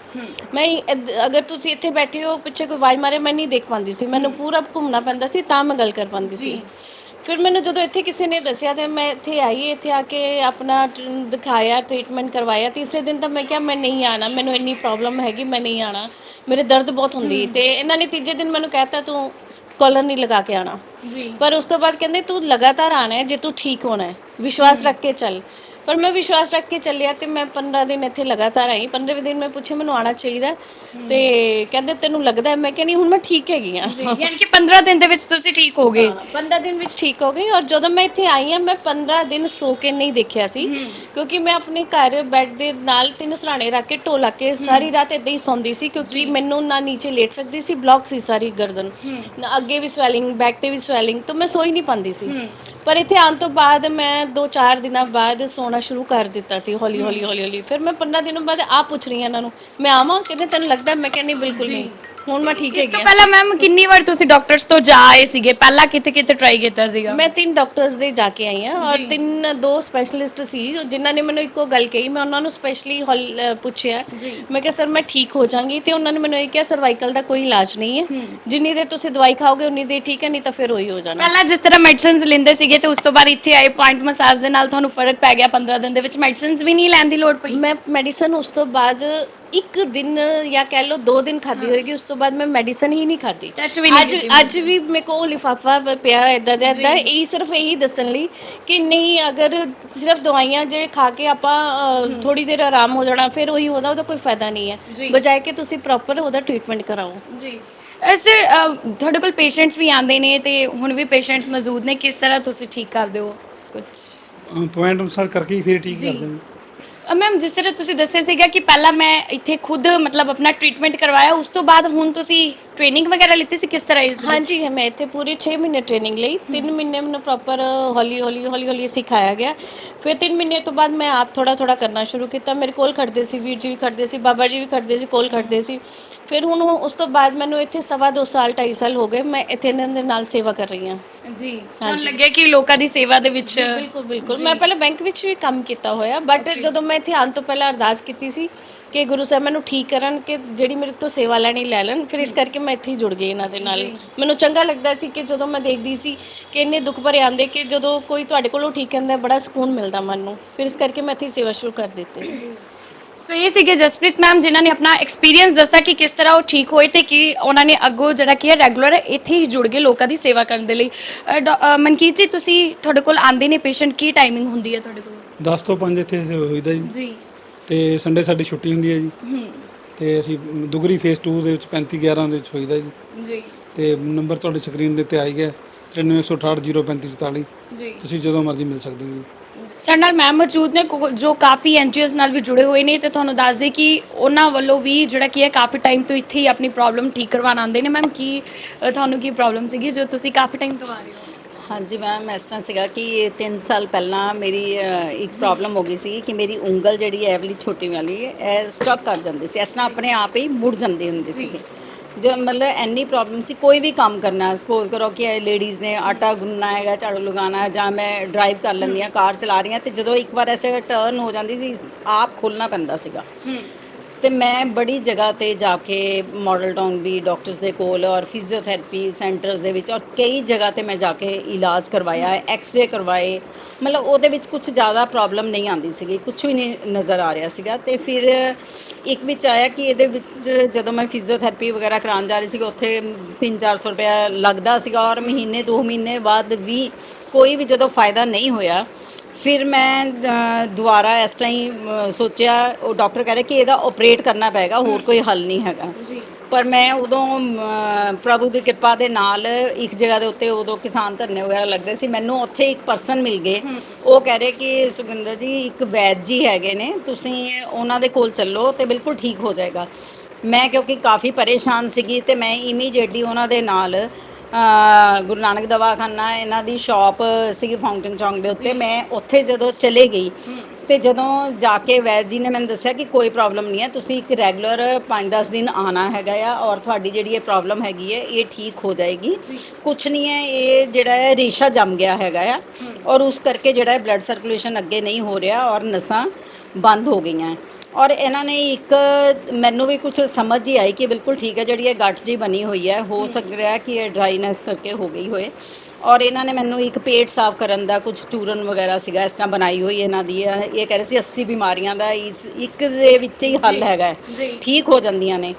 ਮੈਂ ਅਗਰ ਤੁਸੀਂ ਇੱਥੇ ਬੈਠੇ ਹੋ ਪਿੱਛੇ ਕੋਈ ਆਵਾਜ਼ ਮਾਰੇ ਮੈਂ ਨਹੀਂ ਦੇਖ ਪਾਉਂਦੀ ਸੀ। ਮੈਨੂੰ ਪੂਰਾ ਘੁੰਮਣਾ ਪੈਂਦਾ ਸੀ ਤਾਂ ਮੈਂ ਗੱਲ ਕਰ ਪਾਉਂਦੀ ਸੀ। ਫਿਰ ਮੈਨੂੰ ਜਦੋਂ ਇੱਥੇ ਕਿਸੇ ਨੇ ਦੱਸਿਆ ਤੇ ਮੈਂ ਇੱਥੇ ਆਈ ਇੱਥੇ ਆ ਕੇ ਆਪਣਾ ਟ- ਦਿਖਾਇਆ ਟ੍ਰੀਟਮੈਂਟ ਕਰਵਾਇਆ। ਤੀਸਰੇ ਦਿਨ ਤਾਂ ਮੈਂ ਕਿਹਾ ਮੈਂ ਨਹੀਂ ਆਣਾ ਮੈਨੂੰ ਇੰਨੀ ਪ੍ਰੋਬਲਮ ਹੈਗੀ ਮੈਂ ਨਹੀਂ ਆਣਾ। ਮੇਰੇ ਦਰਦ ਬਹੁਤ ਹੁੰਦੀ ਤੇ ਇਹਨਾਂ ਨੇ ਤੀਜੇ ਦਿਨ ਮੈਨੂੰ ਕਹਿਤਾ ਤੂੰ ਕਾਲਰ ਨਹੀਂ ਲਗਾ ਕੇ ਆਣਾ। ਜੀ। ਪਰ ਉਸ ਤੋਂ ਬਾਅਦ ਕਹਿੰਦੇ ਤੂੰ ਲਗਾਤਾਰ ਆਣਾ ਹੈ ਜੇ ਤੂੰ ਠੀਕ ਹੋਣਾ ਹੈ। ਵਿਸ਼ਵਾਸ ਰੱਖ ਕੇ ਚੱਲ। ਪਰ ਮੈਂ ਵਿਸ਼ਵਾਸ ਰੱਖ ਕੇ ਚੱਲਿਆ ਤੇ ਮੈਂ 15 ਦਿਨ ਇੱਥੇ ਲਗਾਤਾਰ ਆਈ। 15ਵੇਂ ਦਿਨ ਮੈਂ ਪੁੱਛਿਆ ਮੈਨੂੰ ਆਣਾ ਚਾਹੀਦਾ? ਤੇ ਕਹਿੰਦੇ ਤੈਨੂੰ ਲੱਗਦਾ? ਹੈ ਮੈਂ ਕਹਿੰਦੀ ਹੁਣ ਮੈਂ ਠੀਕ ਹੈਗੀ ਆ ਯਾਨੀ ਕਿ 15 ਦਿਨ ਦੇ ਵਿੱਚ ਤੁਸੀਂ ਠੀਕ ਹੋ ਗਏ। 15 ਦਿਨ ਵਿੱਚ ਠੀਕ ਹੋ ਗਈ ਔਰ ਜਦੋਂ ਮੈਂ ਇੱਥੇ ਆਈ ਹਾਂ ਮੈਂ 15 ਦਿਨ ਸੋ ਕੇ ਨਹੀਂ ਦੇਖਿਆ ਸੀ। ਕਿਉਂਕਿ ਮੈਂ ਆਪਣੇ ਘਰ ਬੈੱਡ ਦੇ ਨਾਲ ਤਿੰਨ ਸਰਾਣੇ ਰੱਖ ਕੇ ਢੋਲਾ ਕੇ ਸਾਰੀ ਰਾਤ ਇਦਾਂ ਹੀ ਸੌਂਦੀ ਸੀ ਕਿਉਂਕਿ ਮੈਨੂੰ ਨਾ ਨੀਚੇ ਲੇਟ ਸਕਦੀ ਸੀ ਬਲੌਕ ਸੀ ਸਾਰੀ ਗਰਦਨ। ਨਾ ਅੱਗੇ ਵੀ ਸਵੈਲਿੰਗ ਬੈਕ ਤੇ ਵੀ ਸਵੈਲਿੰਗ ਤਾਂ ਮੈਂ ਸੋ ਹੀ ਨਹੀਂ ਪਾਉਂਦੀ ਸੀ। ਪਰ ਇੱਥੇ ਆਉਣ ਤੋਂ ਬਾਅਦ ਮੈਂ 2-4 ਦਿਨਾਂ ਬਾਅਦ ਸੋਣਾ ਸ਼ੁਰੂ ਕਰ ਦਿੱਤਾ ਸੀ ਹੌਲੀ ਹੌਲੀ ਹੌਲੀ ਹੌਲੀ। ਫਿਰ ਮੈਂ 15 ਦਿਨਾਂ ਬਾਅਦ ਆ ਪੁੱਛ ਰਹੀ ਹਾਂ ਇਹਨਾਂ ਨੂੰ। ਮੈਂ ਆਵਾਂ? ਕਹਿੰਦੇ ਤੈਨੂੰ ਲੱਗਦਾ? ਮੈਂ ਕਹਿੰਦੀ ਬਿਲਕੁਲ ਨਹੀਂ। ਹੁਣ ਮੈਂ ਠੀਕ ਇਸ ਹੈਗੀ ਤੋਂ ਪਹਿਲਾਂ ਮੈਮ ਕਿੰਨੀ ਵਾਰ ਤੁਸੀਂ ਡਾਕਟਰਸ ਤੋਂ ਜਾ ਆਏ ਸੀਗੇ? ਪਹਿਲਾਂ ਕਿਤੇ ਕਿਤੇ ਟਰਾਈ ਕੀਤਾ ਸੀਗਾ? ਮੈਂ ਤਿੰਨ ਡਾਕਟਰਸ ਦੇ ਜਾ ਕੇ ਆਈ ਹਾਂ ਔਰ ਤਿੰਨ ਦੋ ਸਪੈਸ਼ਲਿਸਟ ਸੀ ਜਿਨ੍ਹਾਂ ਨੇ ਮੈਨੂੰ ਇੱਕੋ ਗੱਲ ਕਹੀ ਮੈਂ ਉਹਨਾਂ ਨੂੰ ਸਪੈਸ਼ਲੀ ਪੁੱਛਿਆ। ਮੈਂ ਕਿਹਾ ਸਰ ਮੈਂ ਠੀਕ ਹੋ ਜਾਾਂਗੀ। ਤੇ ਉਹਨਾਂ ਨੇ ਮੈਨੂੰ ਇਹ ਕਿਹਾ ਸਰਵਾਈਕਲ ਦਾ ਕੋਈ ਇਲਾਜ ਨਹੀਂ ਹੈ। ਜਿੰਨੀ ਦੇਰ ਤੁਸੀਂ ਦਵਾਈ ਖਾਓਗੇ ਉਨੀ ਦੇਰ ਠੀਕ ਹੈ ਨਹੀਂ ਤਾਂ ਫਿਰ ਉਹੀ ਹੋ ਜਾਣਾ। ਪਹਿਲਾਂ ਜਿਸ ਤਰ੍ਹਾਂ ਮੈਡੀਸਿਨਸ ਲੈਂਦੇ ਸੀਗੇ ਤੇ ਉਸ ਤੋਂ ਬਾਅਦ ਇੱਥੇ ਆਏ ਪੁਆਇੰਟ ਮਸਾਜ ਦੇ ਨਾਲ ਤੁਹਾਨੂੰ ਫ਼ਰਕ ਪੈ ਗਿਆ 15 ਦਿਨ ਦੇ ਵਿੱਚ। ਮੈਡੀਸਿਨਸ ਵੀ ਨਹੀਂ ਲੈਣ ਦੀ ਲੋੜ ਪਈ। ਮੈਂ ਮੈਡੀਸਨ ਉਸ ਤੋਂ ਬਾਅਦ ਇੱਕ ਦਿਨ ਜਾਂ ਕਹਿ ਲਓ ਦੋ ਦਿਨ ਖਾਦੀ ਹੋਏਗੀ ਉਸ ਤੋਂ ਬਾਅਦ ਮੈਂ ਮੈਡੀਸਨ ਹੀ ਨਹੀਂ ਖਾਦੀ Touch ਵੀ ਨਹੀਂ ਅੱਜ ਅੱਜ ਵੀ ਮੇਰੇ ਕੋਲ ਲਿਫਾਫਾ ਪਿਆ ਇਦਾਂ ਦਾ ਇਦਾਂ ਇਹ ਸਿਰਫ ਇਹੀ ਦੱਸਣ ਲਈ ਕਿ ਨਹੀਂ ਅਗਰ ਸਿਰਫ ਦਵਾਈਆਂ ਜਿਹੜੇ ਖਾ ਕੇ ਆਪਾਂ ਥੋੜੀ ਦੇਰ ਆਰਾਮ ਹੋ ਜਾਣਾ ਫਿਰ ਉਹੀ ਹੋਦਾ ਉਹਦਾ ਕੋਈ ਫਾਇਦਾ ਨਹੀਂ ਜੀ। ਹੈ ਬਜਾਏ ਕਿ ਤੁਸੀਂ ਪ੍ਰੋਪਰ ਉਹਦਾ ਟ੍ਰੀਟਮੈਂਟ ਕਰਾਓ। ਜੀ। ਸਰ ਤੁਹਾਡੇ ਕੋਲ ਪੇਸ਼ੈਂਟਸ ਵੀ ਆਉਂਦੇ ਨੇ ਤੇ ਹੁਣ ਵੀ ਪੇਸ਼ੈਂਟਸ ਮੌਜੂਦ ਨੇ ਕਿਸ ਤਰ੍ਹਾਂ ਤੁਸੀਂ ਠੀਕ ਕਰਦੇ ਹੋ? ਕੁਝ ਪੁਆਇੰਟ ਅਨੁਸਾਰ ਕਰਕੇ ਹੀ ਫਿਰ ਠੀਕ ਕਰਦੇ ਹਾਂ ਮੈਮ ਜਿਸ ਤਰ੍ਹਾਂ ਤੁਸੀਂ ਦੱਸਿਆ ਸੀਗਾ ਕਿ ਪਹਿਲਾਂ ਮੈਂ ਇੱਥੇ ਖੁਦ ਮਤਲਬ ਆਪਣਾ ਟ੍ਰੀਟਮੈਂਟ ਕਰਵਾਇਆ, ਉਸ ਤੋਂ ਬਾਅਦ ਹੁਣ ਤੁਸੀਂ ਟ੍ਰੇਨਿੰਗ ਵਗੈਰਾ ਲਿੱਤੀ ਸੀ ਕਿਸ ਤਰ੍ਹਾਂ ਇਸ ਦੀ ਹਾਂਜੀ ਮੈਂ ਇੱਥੇ ਪੂਰੀ 6 ਮਹੀਨੇ ਟ੍ਰੇਨਿੰਗ ਲਈ 3 ਮਹੀਨੇ ਮੈਨੂੰ ਪ੍ਰੋਪਰ ਹੌਲੀ ਹੌਲੀ ਹੌਲੀ ਹੌਲੀ ਸਿਖਾਇਆ ਗਿਆ ਫਿਰ 3 ਮਹੀਨੇ ਤੋਂ ਬਾਅਦ ਮੈਂ ਆਪ ਥੋੜਾ ਥੋੜਾ ਕਰਨਾ ਸ਼ੁਰੂ ਕੀਤਾ ਮੇਰੇ ਕੋਲ ਖੜਦੇ ਸੀ ਵੀਰ ਜੀ ਵੀ ਖੜਦੇ ਸੀ ਬਾਬਾ ਜੀ ਵੀ ਖੜਦੇ ਸੀ ਕੋਲ ਖੜਦੇ ਸੀ ਫਿਰ ਹੁਣ ਉਹ- ਉਸ ਤੋਂ ਬਾਅਦ ਮੈਨੂੰ ਇੱਥੇ ਸਵਾ ਦੋ ਸਾਲ 2.5 ਸਾਲ ਹੋ ਗਏ ਮੈਂ ਇੱਥੇ ਇਹਨਾਂ ਦੇ ਨਾਲ ਸੇਵਾ ਕਰ ਰਹੀ ਹਾਂ ਜੀ ਹੁਣ ਲੱਗਿਆ ਕਿ ਲੋਕਾਂ ਦੀ ਸੇਵਾ ਦੇ ਵਿੱਚ ਬਿਲਕੁਲ ਬਿਲਕੁਲ ਮੈਂ ਪਹਿਲਾਂ ਬੈਂਕ ਵਿੱਚ ਵੀ ਕੰਮ ਕੀਤਾ ਹੋਇਆ ਬਟ ਜਦੋਂ ਮੈਂ ਇੱਥੇ ਆਉਣ ਤੋਂ ਪਹਿਲਾਂ ਅਰਦਾਸ ਕੀਤੀ ਸੀ ਕਿ ਗੁਰੂ ਸਾਹਿਬ ਮੈਨੂੰ ਠੀਕ ਕਰਨ ਕਿ ਜਿਹੜੀ ਮੇਰੇ ਤੋਂ ਸੇਵਾ ਲੈਣੀ ਲੈ ਲੈਣ ਫਿਰ ਇਸ ਕਰਕੇ ਮੈਂ ਇੱਥੇ ਹੀ ਜੁੜ ਗਈ ਇਹਨਾਂ ਦੇ ਨਾਲ। ਮੈਨੂੰ ਚੰਗਾ ਲੱਗਦਾ ਸੀ ਕਿ ਜਦੋਂ ਮੈਂ ਦੇਖਦੀ ਸੀ ਕਿ ਇੰਨੇ ਦੁੱਖ ਭਰੇ ਆਉਂਦੇ ਕਿ ਜਦੋਂ ਕੋਈ ਤੁਹਾਡੇ ਕੋਲੋਂ ਠੀਕ ਹੁੰਦਾ ਹੈ, ਬੜਾ ਸਕੂਨ ਮਿਲਦਾ ਮਨ ਨੂੰ। ਫਿਰ ਇਸ ਕਰਕੇ ਮੈਂ ਇੱਥੇ ਹੀ ਸੇਵਾ ਸ਼ੁਰੂ ਕਰ ਦਿੱਤੀ। ਸੋ ਇਹ ਸੀਗੇ ਜਸਪ੍ਰੀਤ ਮੈਮ ਜਿਨ੍ਹਾਂ ਨੇ ਆਪਣਾ ਐਕਸਪੀਰੀਅੰਸ ਦੱਸਿਆ ਕਿ ਕਿਸ ਤਰ੍ਹਾਂ ਉਹ ਠੀਕ ਹੋਏ ਤੇ ਕਿ ਉਹਨਾਂ ਨੇ ਅੱਗੋਂ ਜਿਹੜਾ ਕੀ ਹੈ ਰੈਗੂਲਰ ਇੱਥੇ ਹੀ ਜੁੜ ਗਏ ਲੋਕਾਂ ਦੀ ਸੇਵਾ ਕਰਨ ਦੇ ਲਈ। ਅ, ਡਾ- ਅ, ਮਨਕੀਤ ਜੀ ਤੁਸੀਂ ਤੁਹਾਡੇ ਕੋਲ ਆਂਦੇ ਨੇ ਪੇਸ਼ੈਂਟ ਕੀ ਟਾਈਮਿੰਗ ਹੁੰਦੀ ਹੈ ਤੁਹਾਡੇ ਕੋਲ? 10 ਤੋਂ 5 ਇੱਥੇ ਹੋਈਦਾ ਜੀ। ਜੀ। ਤੇ ਸੰਡੇ ਸਾਡੀ ਛੁੱਟੀ ਹੁੰਦੀ ਹੈ ਜੀ। ਹੂੰ। ਤੇ ਅਸੀਂ ਦੁਗਰੀ ਫੇਸ 2 ਦੇ ਵਿੱਚ 35 11 ਦੇ ਵਿੱਚ ਹੋਈਦਾ ਜੀ। ਜੀ। ਤੇ ਨੰਬਰ ਤੁਹਾਡੀ ਸਕਰੀਨ ਦੇ ਉੱਤੇ ਆਈ ਗਿਆ 9368054044 ਜੀ। ਤੁਸੀਂ ਜਦੋਂ ਮਰਜ਼ੀ ਮਿਲ ਸਕਦੇ ਹੋ ਜੀ। ਸਾਡੇ ਨਾਲ ਮੈਮ ਮੌਜੂਦ ਨੇ ਕੋ- ਜੋ ਕਾਫੀ ਐਨਜੀਓਜ਼ ਨਾਲ ਵੀ ਜੁੜੇ ਹੋਏ ਨੇ ਤੇ ਤੁਹਾਨੂੰ ਦੱਸ ਦੇ ਕਿ ਉਹਨਾਂ ਵੱਲੋਂ ਵੀ ਜਿਹੜਾ ਕੀ ਹੈ ਕਾਫੀ ਟਾਈਮ ਤੋਂ ਇੱਥੇ ਹੀ ਆਪਣੀ ਪ੍ਰੋਬਲਮ ਠੀਕ ਕਰਵਾਉਣ ਆਉਂਦੇ ਨੇ। ਮੈਮ ਕੀ ਅ, ਤੁਹਾਨੂੰ ਕੀ ਪ੍ਰੋਬਲਮ ਸੀਗੀ ਜੋ ਤੁਸੀਂ ਕਾਫੀ ਟਾਈਮ ਤੋਂ ਆ ਰਹੇ ਹੋ? ਹਾਂਜੀ ਮੈਮ ਇਸ ਤਰ੍ਹਾਂ ਸੀਗਾ ਕਿ 3 ਸਾਲ ਪਹਿਲਾਂ ਮੇਰੀ ਇੱਕ ਪ੍ਰੋਬਲਮ ਹੋ ਗਈ ਸੀ ਕਿ ਮੇਰੀ ਉਂਗਲ ਜਿਹੜੀ ਹੈ ਇਹ ਵਾਲੀ ਛੋਟੀ ਵਾਲੀ ਇਹ ਸਟਕ ਕਰ ਜਾਂਦੀ ਸੀ। ਇਸ ਤਰ੍ਹਾਂ ਆਪਣੇ ਆਪ ਹੀ ਮੁੜ ਜਾਂਦੀ ਹੁੰਦੀ ਸੀ ਜੋ ਮਤਲਬ ਐਨੀ ਪ੍ਰੋਬਲਮ ਸੀ ਕੋਈ ਵੀ ਕੰਮ ਕਰਨਾ ਸਪੋਜ਼ ਕਰੋ ਕਿ ਲੇਡੀਜ਼ ਨੇ ਆਟਾ ਗੁੰਨਣਾ ਹੈਗਾ ਝਾੜੂ ਲਗਾਉਣਾ ਹੈ ਜਾਂ ਮੈਂ ਡਰਾਈਵ ਕਰ ਲੈਂਦੀ ਹਾਂ ਕਾਰ ਚਲਾ ਰਹੀ ਹਾਂ ਤੇ ਜਦੋਂ ਇੱਕ ਵਾਰ ਐਸੇ ਟਰਨ ਹੋ ਜਾਂਦੀ ਸੀ ਆਪ ਖੋਲਣਾ ਪੈਂਦਾ ਸੀਗਾ। ਤੇ ਮੈਂ ਬੜੀ ਜਗ੍ਹਾ ਤੇ ਜਾ ਕੇ ਮਾਡਲ ਟਾਊਨ ਵੀ ਡਾਕਟਰਸ ਦੇ ਕੋਲ ਔਰ ਫਿਜ਼ੀਓਥੈਰੇਪੀ ਸੈਂਟਰਸ ਦੇ ਵਿੱਚ ਔਰ ਕਈ ਜਗ੍ਹਾ ਤੇ ਮੈਂ ਜਾ ਕੇ ਇਲਾਜ ਕਰਵਾਇਆ ਐਕਸ-ਰੇ ਕਰਵਾਏ। ਮਤਲਬ ਉਹਦੇ ਵਿੱਚ ਕੁਝ ਜ਼ਿਆਦਾ ਪ੍ਰੋਬਲਮ ਨਹੀਂ ਆਂਦੀ ਸੀਗੀ ਕੁਝ ਵੀ ਨਹੀਂ ਨਜ਼ਰ ਆ ਰਿਹਾ ਸੀਗਾ। ਤੇ ਫਿਰ ਇੱਕ ਵਿੱਚ ਆਇਆ ਕਿ ਇਹਦੇ ਵਿੱਚ ਜਦੋਂ ਮੈਂ ਫਿਜ਼ੀਓਥੈਰੇਪੀ ਵਗੈਰਾ ਕਰਾਉਣ ਜਾ ਰਹੀ ਸੀ ਉੱਥੇ 3-400 ਰੁਪਇਆ ਲੱਗਦਾ ਸੀਗਾ ਔਰ ਮਹੀਨੇ 2 ਮਹੀਨੇ ਬਾਅਦ ਵੀ ਕੋਈ ਵੀ ਜਦੋਂ ਫਾਇਦਾ ਨਹੀਂ ਹੋਇਆ ਫਿਰ ਮੈਂ ਦੁਬਾਰਾ ਇਸ ਤਰ੍ਹਾਂ ਅ, ਸੋਚਿਆ ਉਹ ਡਾਕਟਰ ਕਹਿ ਰਹੇ ਕਿ ਇਹਦਾ ਆਪਰੇਟ ਕਰਨਾ ਪਏਗਾ ਹੋਰ ਕੋਈ ਹੱਲ ਨਹੀਂ ਹੈਗਾ। ਪਰ ਮੈਂ ਉਦੋਂ ਪ੍ਰਭੂ ਦੀ ਕਿਰਪਾ ਦੇ ਨਾਲ ਇੱਕ ਜਗ੍ਹਾ ਦੇ ਉੱਤੇ ਉਦੋਂ ਕਿਸਾਨ ਧਰਨੇ ਵਗੈਰਾ ਲੱਗਦੇ ਸੀ। ਮੈਨੂੰ ਉੱਥੇ ਇੱਕ ਪਰਸਨ ਮਿਲ ਗਏ। ਉਹ ਕਹਿ ਰਹੇ ਕਿ ਸੁਖਿੰਦਰ ਜੀ ਇੱਕ ਵੈਦ ਜੀ ਹੈਗੇ ਨੇ ਤੁਸੀਂ ਉਹਨਾਂ ਦੇ ਕੋਲ ਚੱਲੋ ਤੇ ਬਿਲਕੁਲ ਠੀਕ ਹੋ ਜਾਏਗਾ। ਮੈਂ ਕਿਉਂਕਿ ਕਾਫੀ ਪਰੇਸ਼ਾਨ ਸੀਗੀ ਤੇ ਮੈਂ ਇਮੀਡੀਏਟਲੀ ਉਹਨਾਂ ਦੇ ਨਾਲ ਗੁਰੂ ਨਾਨਕ ਦਵਾਖਾਨਾ ਇਹਨਾਂ ਦੀ ਸ਼ਾਪ ਸੀਗੀ ਫਾਊਂਟਨ ਚੌਂਕ ਦੇ ਉੱਤੇ। ਮੈਂ ਉੱਥੇ ਜਦੋਂ ਚਲੇ ਗਈ ਤੇ ਜਦੋਂ ਜਾ ਕੇ ਵੈਦ ਜੀ ਨੇ ਮੈਨੂੰ ਦੱਸਿਆ ਕਿ ਕੋਈ ਪ੍ਰੋਬਲਮ ਨਹੀਂ ਹੈ ਤੁਸੀਂ ਇੱਕ ਰੈਗੂਲਰ 5-10 ਦਿਨ ਆਣਾ ਹੈਗਾ ਆ ਔਰ ਤੁਹਾਡੀ ਜਿਹੜੀ ਇਹ ਪ੍ਰੋਬਲਮ ਹੈਗੀ ਹੈ ਇਹ ਠੀਕ ਹੋ ਜਾਏਗੀ। ਕੁਛ ਨਹੀਂ ਹੈ ਇਹ ਜਿਹੜਾ ਹੈ ਰੇਸ਼ਾ ਜੰਮ ਗਿਆ ਹੈਗਾ ਆ ਔਰ ਉਸ ਕਰਕੇ ਜਿਹੜਾ ਹੈ ਬਲੱਡ ਸਰਕੂਲੇਸ਼ਨ ਅੱਗੇ ਨਹੀਂ ਹੋ ਰਿਹਾ ਔਰ ਨਸਾਂ ਬੰਦ ਹੋ ਗਈਆਂ। ਔਰ ਇਹਨਾਂ ਨੇ ਇੱਕ ਮੈਨੂੰ ਵੀ ਕੁਝ ਸਮਝ ਹੀ ਆਈ ਕਿ ਬਿਲਕੁਲ ਠੀਕ ਹੈ ਜਿਹੜੀ ਇਹ ਗੱਠ ਜੀ ਬਣੀ ਹੋਈ ਹੈ ਹੋ ਸਕ ਰਿਹਾ ਕਿ ਇਹ ਡਰਾਈਨੈਸ ਕਰਕੇ ਹੋ ਗਈ ਹੋਏ। ਔਰ ਇਹਨਾਂ ਨੇ ਮੈਨੂੰ ਇੱਕ ਪੇਟ ਸਾਫ਼ ਕਰਨ ਦਾ ਕੁਝ ਚੂਰਨ ਵਗੈਰਾ ਸੀਗਾ ਇਸ ਤਰ੍ਹਾਂ ਬਣਾਈ ਹੋਈ ਇਹਨਾਂ ਦੀ ਹੈ। ਇਹ ਕਹਿ ਰਹੇ ਸੀ 80 ਬਿਮਾਰੀਆਂ ਦਾ ਇਸ ਇੱਕ ਦੇ ਵਿੱਚ ਹੀ ਹੱਲ ਹੈਗਾ ਹੈ। ਠੀਕ ਹੋ ਜਾਂਦੀਆਂ ਨੇ।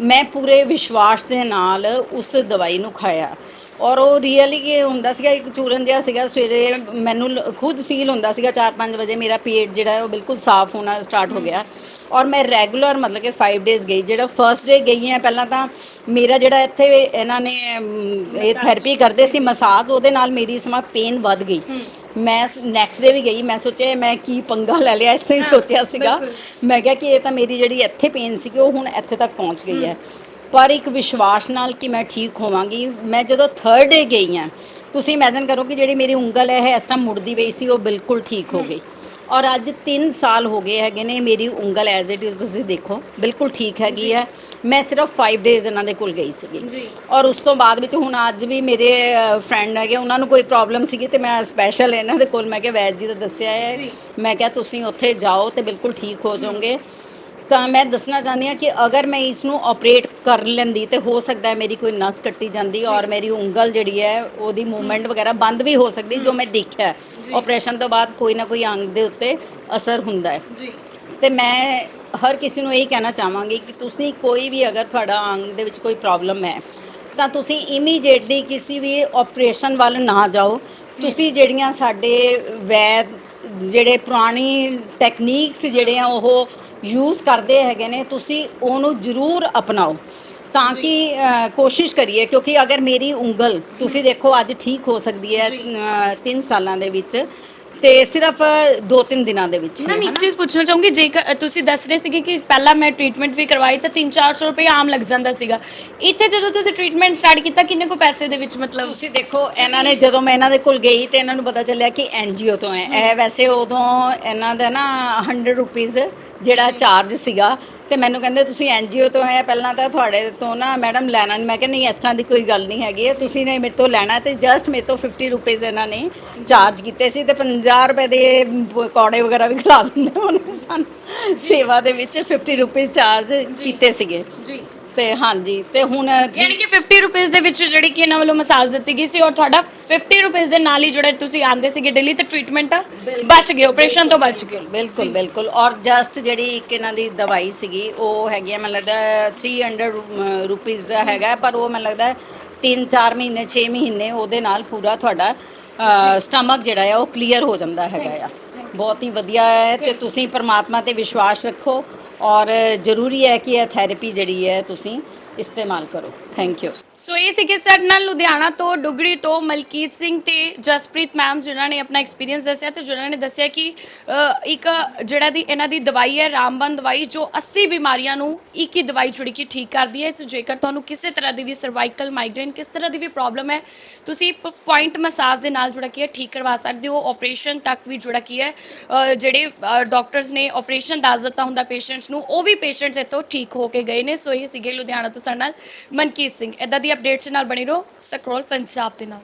ਮੈਂ ਪੂਰੇ ਵਿਸ਼ਵਾਸ ਦੇ ਨਾਲ ਉਸ ਦਵਾਈ ਨੂੰ ਖਾਇਆ। ਔਰ ਉਹ ਰੀਅਲੀ ਇਹ ਹੁੰਦਾ ਸੀਗਾ ਇੱਕ ਚੂਰਨ ਜਿਹਾ ਸੀਗਾ ਸਵੇਰੇ ਮੈਨੂੰ ਲ- ਖੁਦ ਫੀਲ ਹੁੰਦਾ ਸੀਗਾ 4-5 ਵਜੇ ਮੇਰਾ ਪੇਟ ਜਿਹੜਾ ਹੈ ਉਹ ਬਿਲਕੁਲ ਸਾਫ਼ ਹੋਣਾ ਸਟਾਰਟ ਹੋ ਗਿਆ। ਔਰ ਮੈਂ ਰੈਗੂਲਰ ਮਤਲਬ ਕਿ 5 ਡੇਜ਼ ਗਈ ਜਿਹੜਾ ਫਰਸਟ ਡੇ ਗਈ ਹਾਂ ਪਹਿਲਾਂ ਤਾਂ ਮੇਰਾ ਜਿਹੜਾ ਇੱਥੇ ਇਹਨਾਂ ਨੇ ਅਮ, ਇਹ ਥੈਰੇਪੀ ਕਰਦੇ ਸੀ ਮਸਾਜ ਉਹਦੇ ਨਾਲ ਮੇਰੀ ਸਮਾਂ ਪੇਨ ਵੱਧ ਗਈ। ਮੈਂ ਨੈਕਸਟ ਡੇ ਵੀ ਗਈ ਮੈਂ ਸੋਚਿਆ ਮੈਂ ਕੀ ਪੰਗਾ ਲੈ ਲਿਆ ਇਸ ਤਰ੍ਹਾਂ ਹੀ ਸੋਚਿਆ ਸੀਗਾ। ਮੈਂ ਕਿਹਾ ਕਿ ਇਹ ਤਾਂ ਮੇਰੀ ਜਿਹੜੀ ਇੱਥੇ ਪੇਨ ਸੀਗੀ ਉਹ ਹੁਣ ਇੱਥੇ ਤੱਕ ਪਹੁੰਚ ਗਈ ਹੈ। ਪਰ ਇੱਕ ਵਿਸ਼ਵਾਸ ਨਾਲ ਕਿ ਮੈਂ ਠੀਕ ਹੋਵਾਂਗੀ। ਮੈਂ ਜਦੋਂ ਥਰਡ ਡੇ ਗਈ ਹਾਂ ਤੁਸੀਂ ਇਮੇਜਿਨ ਕਰੋ ਕਿ ਜਿਹੜੀ ਮੇਰੀ ਉਂਗਲ ਹੈ ਇਸ ਤਰ੍ਹਾਂ ਮੁੜਦੀ ਪਈ ਸੀ ਉਹ ਬਿਲਕੁਲ ਠੀਕ ਹੋ ਗਈ। ਔਰ ਅੱਜ 3 ਸਾਲ ਹੋ ਗਏ ਹੈਗੇ ਨੇ ਮੇਰੀ ਉਂਗਲ ਐਜ਼ ਇਟ ਇਜ਼ ਤੁਸੀਂ ਦੇਖੋ ਬਿਲਕੁਲ ਠੀਕ ਹੈਗੀ ਹੈ। ਮੈਂ ਸਿਰਫ 5 ਡੇਜ਼ ਇਹਨਾਂ ਦੇ ਕੋਲ ਗਈ ਸੀਗੀ। ਔਰ ਉਸ ਤੋਂ ਬਾਅਦ ਵਿੱਚ ਹੁਣ ਅੱਜ ਵੀ ਮੇਰੇ ਫਰੈਂਡ ਹੈਗੇ ਉਹਨਾਂ ਨੂੰ ਕੋਈ ਪ੍ਰੋਬਲਮ ਸੀਗੀ ਤੇ ਮੈਂ ਸਪੈਸ਼ਲ ਇਹਨਾਂ ਦੇ ਕੋਲ ਮੈਂ ਕਿਹਾ ਵੈਦ ਜੀ ਦਾ ਦੱਸਿਆ ਹੈ। ਮੈਂ ਕਿਹਾ ਤੁਸੀਂ ਉੱਥੇ ਜਾਓ ਤੇ ਬਿਲਕੁਲ ਠੀਕ ਹੋ ਜਾਓਗੇ। ਤਾਂ ਮੈਂ ਦੱਸਣਾ ਚਾਹੁੰਦੀ ਹਾਂ ਕਿ ਅਗਰ ਮੈਂ ਇਸ ਨੂੰ ਆਪਰੇਟ ਕਰ ਲੈਂਦੀ ਤੇ ਹੋ ਸਕਦਾ ਹੈ ਮੇਰੀ ਕੋਈ ਨਸ ਕੱਟੀ ਜਾਂਦੀ ਔਰ ਮੇਰੀ ਉਂਗਲ ਜਿਹੜੀ ਹੈ ਉਹਦੀ ਮੂਵਮੈਂਟ ਵਗੈਰਾ ਬੰਦ ਵੀ ਹੋ ਸਕਦੀ ਜੋ ਮੈਂ ਦੇਖਿਆ ਆਪਰੇਸ਼ਨ ਤੋਂ ਬਾਅਦ ਕੋਈ ਨਾ ਕੋਈ ਅੰਗ ਦੇ ਉੱਤੇ ਅਸਰ ਹੁੰਦਾ ਹੈ। ਜੀ। ਤੇ ਮੈਂ ਹਰ ਕਿਸੇ ਨੂੰ ਇਹ ਕਹਿਣਾ ਚਾਹਾਂਗੀ ਕਿ ਤੁਸੀਂ ਕੋਈ ਵੀ ਅਗਰ ਤੁਹਾਡਾ ਅੰਗ ਦੇ ਵਿੱਚ ਕੋਈ ਪ੍ਰੋਬਲਮ ਹੈ ਤਾਂ ਤੁਸੀਂ ਇਮੀਡੀਏਟਲੀ ਕਿਸੇ ਵੀ ਆਪਰੇਸ਼ਨ ਵੱਲ ਨਾ ਜਾਓ। ਤੁਸੀਂ ਜਿਹੜੀਆਂ ਸਾਡੇ ਵੈਦ ਜਿਹੜੇ ਪੁਰਾਣੀ ਟੈਕਨੀਕਸ ਜਿਹੜੇ ਆ ਉਹ ਯੂਜ਼ ਕਰਦੇ ਹੈਗੇ ਨੇ ਤੁਸੀਂ ਉਹਨੂੰ ਜ਼ਰੂਰ ਅਪਣਾਓ। ਤਾਂ ਕਿ ਅ, ਕੋਸ਼ਿਸ਼ ਕਰੀਏ ਕਿਉਂਕਿ ਅਗਰ ਮੇਰੀ ਉਂਗਲ ਤੁਸੀਂ ਦੇਖੋ ਅੱਜ ਠੀਕ ਹੋ ਸਕਦੀ ਹੈ 3 ਸਾਲਾਂ ਦੇ ਵਿੱਚ ਤੇ ਸਿਰਫ 2-3 ਦਿਨਾਂ ਦੇ ਵਿੱਚ ਮੈਮ ਇੱਕ? ਚੀਜ਼ ਪੁੱਛਣਾ ਚਾਹੂੰਗੀ ਜੇਕਰ ਤੁਸੀਂ ਦੱਸ ਰਹੇ ਸੀਗੇ ਕਿ ਪਹਿਲਾਂ ਮੈਂ ਟ੍ਰੀਟਮੈਂਟ ਵੀ ਕਰਵਾਈ ਤਾਂ 3-400 ਰੁਪਏ ਆਮ ਲੱਗ ਜਾਂਦਾ ਸੀਗਾ। ਇੱਥੇ ਜਦੋਂ ਤੁਸੀਂ ਟ੍ਰੀਟਮੈਂਟ ਸਟਾਰਟ ਕੀਤਾ ਕਿੰਨੇ ਕੋ ਪੈਸੇ ਦੇ ਵਿੱਚ ਮਤਲਬ? ਤੁਸੀਂ ਦੇਖੋ ਇਹਨਾਂ ਨੇ ਜਦੋਂ ਮੈਂ ਇਹਨਾਂ ਦੇ ਕੋਲ ਗਈ ਤੇ ਇਹਨਾਂ ਨੂੰ ਪਤਾ ਚੱਲਿਆ ਕਿ ਐਨਜੀਓ ਤੋਂ ਹੈ। ਇਹ ਵੈਸੇ ਉਦੋਂ ਇਹਨਾਂ ਦਾ ਨਾ 100 ਰੁਪੀਸ ਜਿਹੜਾ ਚਾਰਜ ਸੀਗਾ ਤੇ ਮੈਨੂੰ ਕਹਿੰਦੇ ਤੁਸੀਂ ਐਨਜੀਓ ਤੋਂ ਹੈ ਪਹਿਲਾਂ ਤਾਂ ਤੁਹਾਡੇ ਤੋਂ ਨਾ ਮੈਡਮ ਲੈਣਾ ਨਹੀਂ ਮੈਂ ਕਿਹਾ ਨਹੀਂ ਇਸ ਤਰ੍ਹਾਂ ਦੀ ਕੋਈ ਗੱਲ ਨਹੀਂ ਹੈਗੀ। ਹੈ ਤੁਸੀਂ ਨੇ ਮੇਰੇ ਤੋਂ ਲੈਣਾ ਤੇ ਜਸਟ ਮੇਰੇ ਤੋਂ 50 ਰੁਪੀਸ ਇਹਨਾਂ ਨੇ ਚਾਰਜ ਕੀਤੇ ਸੀ ਤੇ 50 ਰੁਪਏ ਦੇ ਪਕੌੜੇ ਵਗੈਰਾ ਵੀ ਖਿਲਾ ਦਿੰਦੇ ਉਹਨੇ ਸਾਨੂੰ। ਸੇਵਾ ਦੇ ਵਿੱਚ 50 ਰੁਪੀਸ ਚਾਰਜ ਕੀਤੇ ਸੀਗੇ। ਜੀ। ਤੇ ਹਾਂਜੀ ਤੇ ਹੁਣ ਜੀ- ਯਾਨੀ ਕਿ 50 ਰੁਪਏ ਦੇ ਵਿੱਚ ਜਿਹੜੀ ਕਿ ਇਹਨਾਂ ਵੱਲੋਂ ਮਸਾਜ ਦਿੱਤੀ ਗਈ ਸੀ ਔਰ ਤੁਹਾਡਾ 50 ਰੁਪਏ ਦੇ ਨਾਲ ਹੀ ਜਿਹੜੇ ਤੁਸੀਂ ਆਂਦੇ ਸੀਗੇ ਦਿੱਲੀ ਤੇ ਟ੍ਰੀਟਮੈਂਟ ਬਚ ਗਏ ਆਪਰੇਸ਼ਨ ਤੋਂ ਬਚ ਗਏ। ਬਿਲਕੁਲ ਬਿਲਕੁਲ ਔਰ ਜਸਟ ਜਿਹੜੀ ਇੱਕ ਇਹਨਾਂ ਦੀ ਦਵਾਈ ਸੀਗੀ ਉਹ ਹੈਗੀ ਆ ਮੈਨੂੰ ਲੱਗਦਾ 300 ਰੁਪੀਸ ਦਾ ਹੈਗਾ ਪਰ ਉਹ ਮੈਨੂੰ ਲੱਗਦਾ 3-4 ਮਹੀਨੇ 6 ਮਹੀਨੇ ਉਹਦੇ ਨਾਲ ਪੂਰਾ ਤੁਹਾਡਾ ਸਟਮਕ ਜਿਹੜਾ ਹੈ ਉਹ ਕਲੀਅਰ ਹੋ ਜਾਂਦਾ ਹੈਗਾ ਆ। ਬਹੁਤ ਹੀ ਵਧੀਆ ਹੈ ਤੇ ਤੁਸੀਂ ਪਰਮਾਤਮਾ ਤੇ ਵਿਸ਼ਵਾਸ ਰੱਖੋ ਔਰ ਜ਼ਰੂਰੀ ਹੈ ਕਿ ਇਹ ਥੈਰੇਪੀ ਜਿਹੜੀ ਹੈ ਤੁਸੀਂ ਇਸਤੇਮਾਲ ਕਰੋ। ਥੈਂਕ ਯੂ ਸੋ ਇਹ ਸੀਗੇ ਸਾਡੇ ਨਾਲ ਲੁਧਿਆਣਾ ਤੋਂ ਡੁਗੜੀ ਤੋਂ ਮਲਕੀਤ ਸਿੰਘ ਤੇ ਜਸਪ੍ਰੀਤ ਮੈਮ ਜਿਨ੍ਹਾਂ ਨੇ ਆਪਣਾ ਐਕਸਪੀਰੀਅੰਸ ਦੱਸਿਆ ਤੇ ਜਿਨ੍ਹਾਂ ਨੇ ਦੱਸਿਆ ਕਿ ਅ, ਇੱਕ ਜਿਹੜਾ ਦੀ ਇਹਨਾਂ ਦੀ ਦਵਾਈ ਹੈ ਰਾਮਬਨ ਦਵਾਈ ਜੋ 80 ਬਿਮਾਰੀਆਂ ਨੂੰ ਇੱਕ ਹੀ ਦਵਾਈ ਜਿਹੜੀ ਕਿ ਠੀਕ ਕਰਦੀ ਹੈ। ਸੋ ਜੇਕਰ ਤੁਹਾਨੂੰ ਕਿਸੇ ਤਰ੍ਹਾਂ ਦੀ ਵੀ ਸਰਵਾਈਕਲ ਮਾਈਗ੍ਰੇਨ ਕਿਸ ਤਰ੍ਹਾਂ ਦੀ ਵੀ ਪ੍ਰੋਬਲਮ ਹੈ ਤੁਸੀਂ ਪੁਆਇੰਟ ਮਸਾਜ ਦੇ ਨਾਲ ਜਿਹੜਾ ਕੀ ਹੈ ਠੀਕ ਕਰਵਾ ਸਕਦੇ ਹੋ। ਆਪਰੇਸ਼ਨ ਤੱਕ ਵੀ ਜਿਹੜਾ ਕੀ ਹੈ ਅ, ਜਿਹੜੇ ਡਾਕਟਰਸ ਨੇ ਆਪਰੇਸ਼ਨ ਦੱਸ ਦਿੱਤਾ ਹੁੰਦਾ ਪੇਸ਼ੈਂਟਸ ਨੂੰ ਉਹ ਵੀ ਪੇਸ਼ੈਂਟਸ ਇੱਥੋਂ ਠੀਕ ਹੋ ਕੇ ਗਏ ਨੇ। ਸੋ ਇਹ ਸੀਗੇ ਲੁਧਿਆਣਾ ਤੋਂ ਸਾਡੇ ਨਾਲ ਮਨਕੀਤ ਸਿੰਘ। ਇਦਾਂ ਦੀ ਅਪਡੇਟਸ ਨਾਲ ਬਣੇ ਰਹੋ। ਸਕਰੋਲ ਪੰਜਾਬ ਦੇ ਨਾਲ।